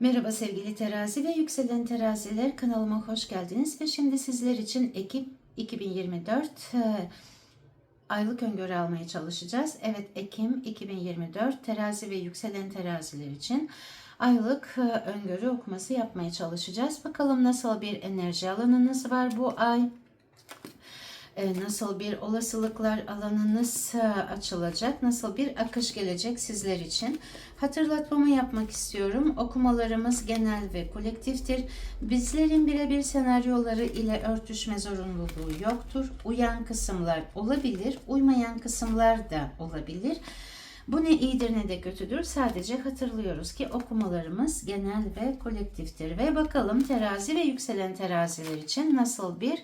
Merhaba sevgili terazi ve yükselen teraziler kanalıma hoş geldiniz ve şimdi sizler için Ekim 2024 e, aylık öngörü almaya çalışacağız. Evet Ekim 2024 terazi ve yükselen teraziler için aylık e, öngörü okuması yapmaya çalışacağız. Bakalım nasıl bir enerji alanınız var bu ay. E, nasıl bir olasılıklar alanınız e, açılacak, nasıl bir akış gelecek sizler için. Hatırlatmamı yapmak istiyorum. Okumalarımız genel ve kolektiftir. Bizlerin birebir senaryoları ile örtüşme zorunluluğu yoktur. Uyan kısımlar olabilir, uymayan kısımlar da olabilir. Bu ne iyidir ne de kötüdür. Sadece hatırlıyoruz ki okumalarımız genel ve kolektiftir. Ve bakalım terazi ve yükselen teraziler için nasıl bir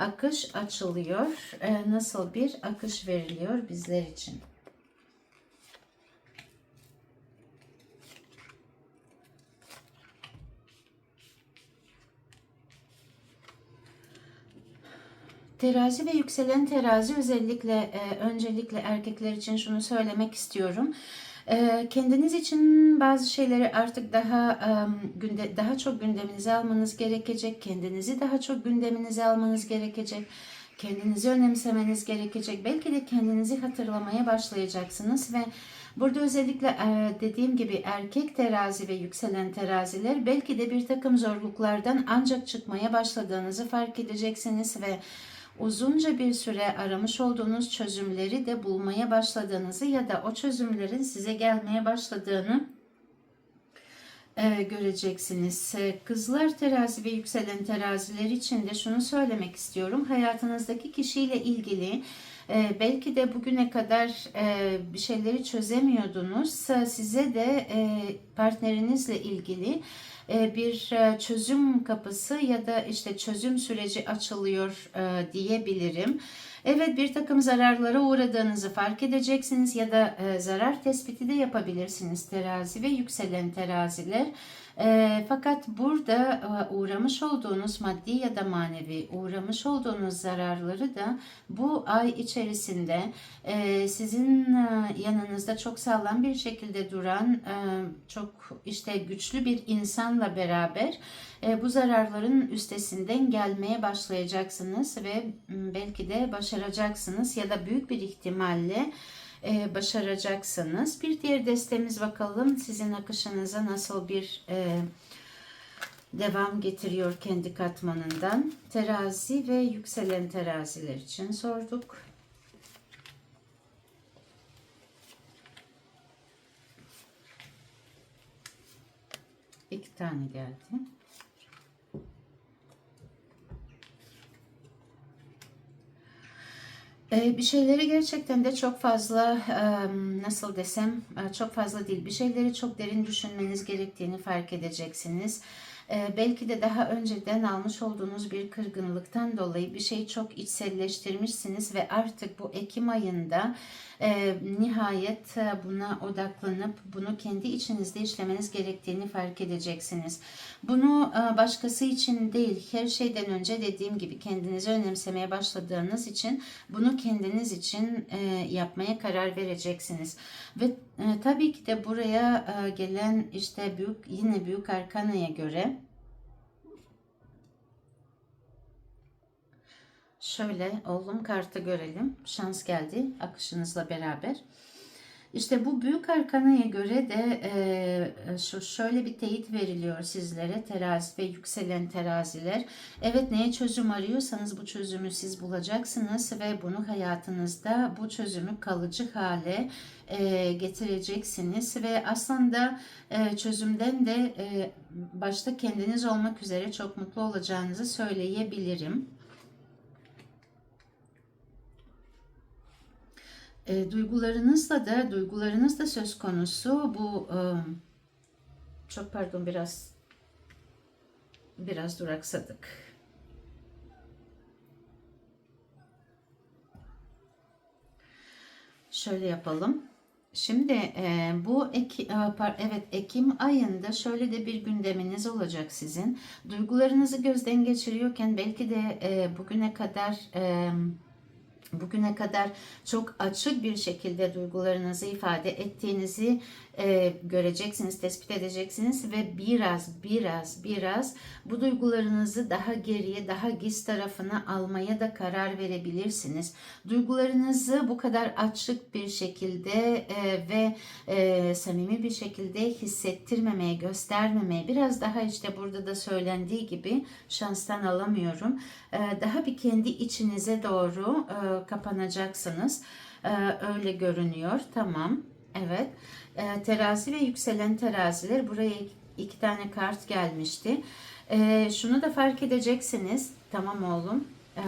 akış açılıyor, e, nasıl bir akış veriliyor bizler için. Terazi ve yükselen terazi özellikle e, öncelikle erkekler için şunu söylemek istiyorum. Kendiniz için bazı şeyleri artık daha günde daha çok gündeminize almanız gerekecek. Kendinizi daha çok gündeminize almanız gerekecek. Kendinizi önemsemeniz gerekecek. Belki de kendinizi hatırlamaya başlayacaksınız ve Burada özellikle dediğim gibi erkek terazi ve yükselen teraziler belki de bir takım zorluklardan ancak çıkmaya başladığınızı fark edeceksiniz ve uzunca bir süre aramış olduğunuz çözümleri de bulmaya başladığınızı ya da o çözümlerin size gelmeye başladığını e, göreceksiniz. E, Kızlar terazi ve yükselen teraziler için de şunu söylemek istiyorum. Hayatınızdaki kişiyle ilgili e, belki de bugüne kadar bir şeyleri çözemiyordunuz. Size de partnerinizle ilgili bir çözüm kapısı ya da işte çözüm süreci açılıyor e, diyebilirim. Evet bir takım zararlara uğradığınızı fark edeceksiniz ya da zarar tespiti de yapabilirsiniz terazi ve yükselen teraziler. E, fakat burada e, uğramış olduğunuz maddi ya da manevi uğramış olduğunuz zararları da bu ay içerisinde e, sizin e, yanınızda çok sağlam bir şekilde duran e, çok işte güçlü bir insanla beraber e, bu zararların üstesinden gelmeye başlayacaksınız ve belki de başaracaksınız ya da büyük bir ihtimalle e, başaracaksınız. Bir diğer destemiz bakalım sizin akışınıza nasıl bir e, devam getiriyor kendi katmanından. Terazi ve yükselen teraziler için sorduk. İki tane geldi. Bir şeyleri gerçekten de çok fazla nasıl desem çok fazla değil bir şeyleri çok derin düşünmeniz gerektiğini fark edeceksiniz. Ee, belki de daha önceden almış olduğunuz bir kırgınlıktan dolayı bir şeyi çok içselleştirmişsiniz ve artık bu Ekim ayında e, nihayet e, buna odaklanıp bunu kendi içinizde işlemeniz gerektiğini fark edeceksiniz. Bunu e, başkası için değil her şeyden önce dediğim gibi kendinizi önemsemeye başladığınız için bunu kendiniz için e, yapmaya karar vereceksiniz. Ve e, tabii ki de buraya e, gelen işte büyük yine büyük arkanaya göre Şöyle oğlum kartı görelim. Şans geldi akışınızla beraber. İşte bu büyük arkanaya göre de e, şu şöyle bir teyit veriliyor sizlere terazi ve yükselen teraziler. Evet neye çözüm arıyorsanız bu çözümü siz bulacaksınız ve bunu hayatınızda bu çözümü kalıcı hale e, getireceksiniz ve aslında e, çözümden de e, başta kendiniz olmak üzere çok mutlu olacağınızı söyleyebilirim. E, duygularınızla da duygularınız da söz konusu. Bu e, çok pardon biraz biraz duraksadık. Şöyle yapalım. Şimdi e, bu Eki, e, evet Ekim ayında şöyle de bir gündeminiz olacak sizin. Duygularınızı gözden geçiriyorken belki de e, bugüne kadar e, bugüne kadar çok açık bir şekilde duygularınızı ifade ettiğinizi e, göreceksiniz, tespit edeceksiniz ve biraz, biraz, biraz bu duygularınızı daha geriye, daha giz tarafına almaya da karar verebilirsiniz. Duygularınızı bu kadar açık bir şekilde e, ve e, samimi bir şekilde hissettirmemeye, göstermemeye, biraz daha işte burada da söylendiği gibi şanstan alamıyorum. E, daha bir kendi içinize doğru e, kapanacaksınız. E, öyle görünüyor. Tamam. Evet. E, terazi ve yükselen teraziler buraya iki tane kart gelmişti. E, şunu da fark edeceksiniz. Tamam oğlum.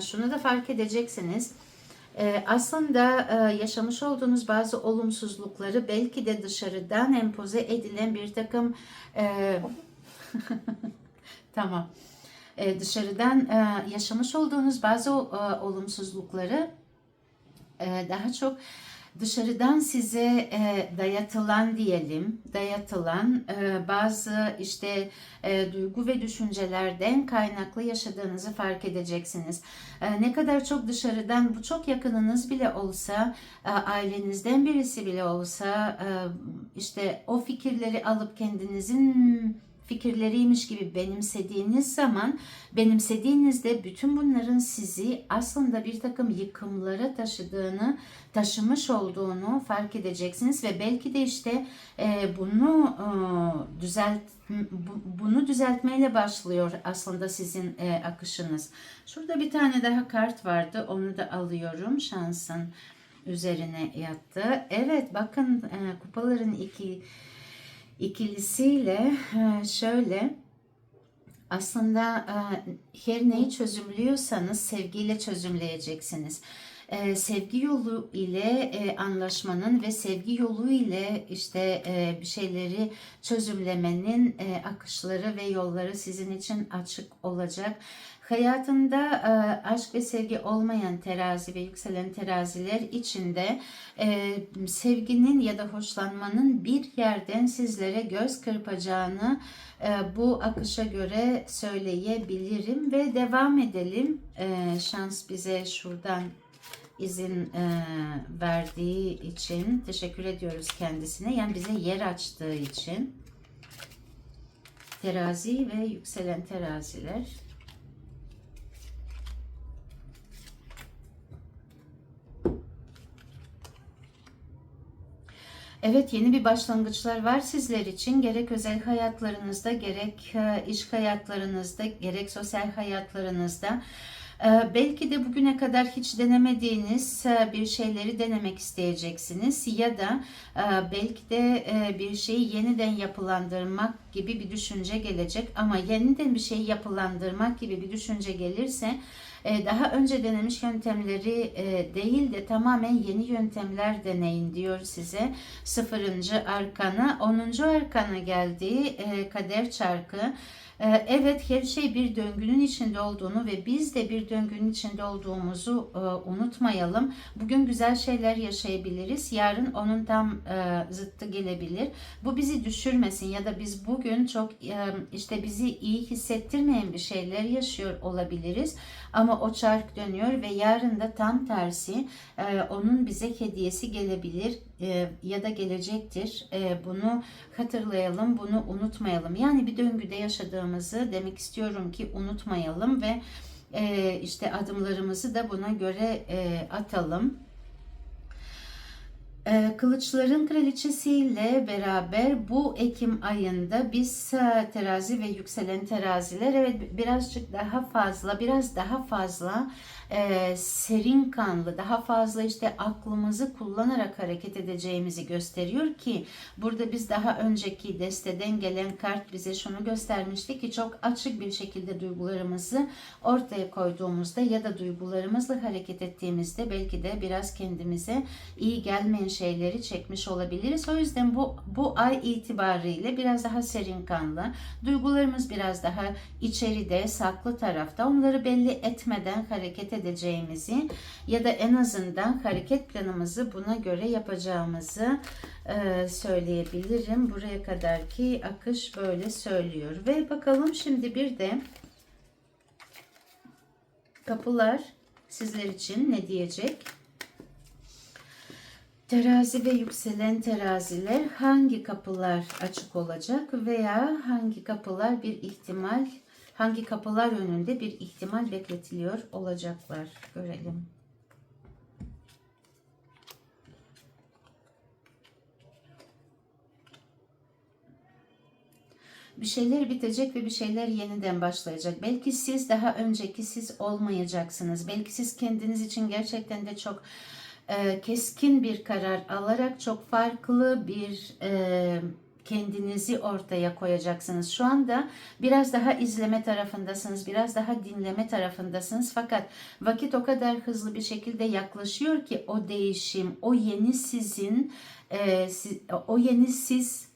Şunu da fark edeceksiniz. Aslında e, yaşamış olduğunuz bazı olumsuzlukları belki de dışarıdan empoze edilen bir takım e, tamam e, dışarıdan e, yaşamış olduğunuz bazı e, olumsuzlukları daha çok dışarıdan size dayatılan diyelim, dayatılan bazı işte e, duygu ve düşüncelerden kaynaklı yaşadığınızı fark edeceksiniz. Ne kadar çok dışarıdan bu çok yakınınız bile olsa, ailenizden birisi bile olsa işte o fikirleri alıp kendinizin fikirleriymiş gibi benimsediğiniz zaman benimsediğinizde bütün bunların sizi aslında bir takım yıkımlara taşıdığını, taşımış olduğunu fark edeceksiniz ve belki de işte e, bunu e, düzelt bu- bunu düzeltmeyle başlıyor aslında sizin e, akışınız. Şurada bir tane daha kart vardı. Onu da alıyorum. Şansın üzerine yattı. Evet bakın e, kupaların iki ikilisiyle şöyle aslında e, her neyi çözümlüyorsanız sevgiyle çözümleyeceksiniz. E, sevgi yolu ile e, anlaşmanın ve sevgi yolu ile işte e, bir şeyleri çözümlemenin e, akışları ve yolları sizin için açık olacak. Hayatında e, aşk ve sevgi olmayan terazi ve yükselen teraziler içinde e, sevginin ya da hoşlanmanın bir yerden sizlere göz kırpacağını e, bu akışa göre söyleyebilirim ve devam edelim. E, şans bize şuradan izin e, verdiği için teşekkür ediyoruz kendisine. Yani bize yer açtığı için. Terazi ve yükselen teraziler. Evet yeni bir başlangıçlar var sizler için. Gerek özel hayatlarınızda, gerek e, iş hayatlarınızda, gerek sosyal hayatlarınızda. E, Belki de bugüne kadar hiç denemediğiniz e, bir şeyleri denemek isteyeceksiniz ya da e, belki de e, bir şeyi yeniden yapılandırmak gibi bir düşünce gelecek ama yeniden bir şeyi yapılandırmak gibi bir düşünce gelirse daha önce denemiş yöntemleri değil de tamamen yeni yöntemler deneyin diyor size. Sıfırıncı arkana, onuncu arkana geldi e, kader çarkı. E, Evet her şey bir döngünün içinde olduğunu ve biz de bir döngünün içinde olduğumuzu e, unutmayalım. Bugün güzel şeyler yaşayabiliriz. Yarın onun tam e, zıttı gelebilir. Bu bizi düşürmesin ya da biz bugün çok e, işte bizi iyi hissettirmeyen bir şeyler yaşıyor olabiliriz. Ama o çark dönüyor ve yarın da tam tersi onun bize hediyesi gelebilir e, ya da gelecektir. E, bunu hatırlayalım, bunu unutmayalım. Yani bir döngüde yaşadığımızı demek istiyorum ki unutmayalım ve e, işte adımlarımızı da buna göre atalım. Kılıçların Kraliçesiyle beraber bu Ekim ayında biz terazi ve yükselen teraziler evet birazcık daha fazla biraz daha fazla e, serin kanlı daha fazla işte aklımızı kullanarak hareket edeceğimizi gösteriyor ki burada biz daha önceki desteden gelen kart bize şunu göstermişti ki çok açık bir şekilde duygularımızı ortaya koyduğumuzda ya da duygularımızla hareket ettiğimizde belki de biraz kendimize iyi gelmeyen şeyleri çekmiş olabiliriz. O yüzden bu bu ay itibariyle biraz daha serin kanlı, duygularımız biraz daha içeride, saklı tarafta. Onları belli etmeden hareket edeceğimizi ya da en azından hareket planımızı buna göre yapacağımızı e, söyleyebilirim. Buraya kadarki akış böyle söylüyor. Ve bakalım şimdi bir de kapılar sizler için ne diyecek? Terazi ve yükselen teraziler hangi kapılar açık olacak veya hangi kapılar bir ihtimal, hangi kapılar önünde bir ihtimal bekletiliyor olacaklar. Görelim. bir şeyler bitecek ve bir şeyler yeniden başlayacak. Belki siz daha önceki siz olmayacaksınız. Belki siz kendiniz için gerçekten de çok e, keskin bir karar alarak çok farklı bir e, kendinizi ortaya koyacaksınız. Şu anda biraz daha izleme tarafındasınız, biraz daha dinleme tarafındasınız. Fakat vakit o kadar hızlı bir şekilde yaklaşıyor ki o değişim, o yeni sizin, e, o yeni siz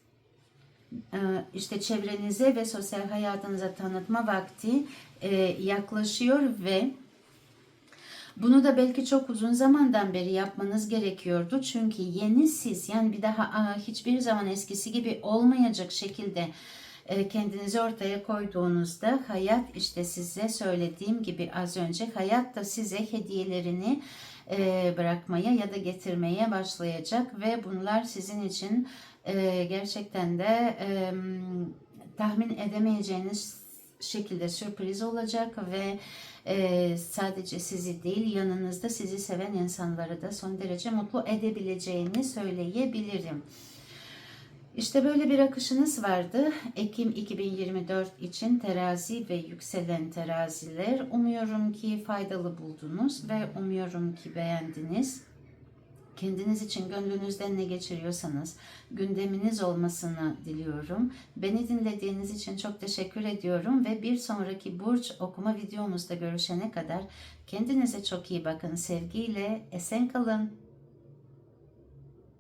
e, işte çevrenize ve sosyal hayatınıza tanıtma vakti e, yaklaşıyor ve bunu da belki çok uzun zamandan beri yapmanız gerekiyordu. Çünkü yeni siz yani bir daha aa, hiçbir zaman eskisi gibi olmayacak şekilde e, kendinizi ortaya koyduğunuzda hayat işte size söylediğim gibi az önce hayat da size hediyelerini e, bırakmaya ya da getirmeye başlayacak ve bunlar sizin için e, gerçekten de tahmin edemeyeceğiniz şekilde sürpriz olacak ve e, sadece sizi değil yanınızda sizi seven insanları da son derece mutlu edebileceğini söyleyebilirim. İşte böyle bir akışınız vardı. Ekim 2024 için terazi ve yükselen teraziler. Umuyorum ki faydalı buldunuz ve umuyorum ki beğendiniz. Kendiniz için gönlünüzden ne geçiriyorsanız gündeminiz olmasını diliyorum. Beni dinlediğiniz için çok teşekkür ediyorum ve bir sonraki burç okuma videomuzda görüşene kadar kendinize çok iyi bakın. Sevgiyle esen kalın.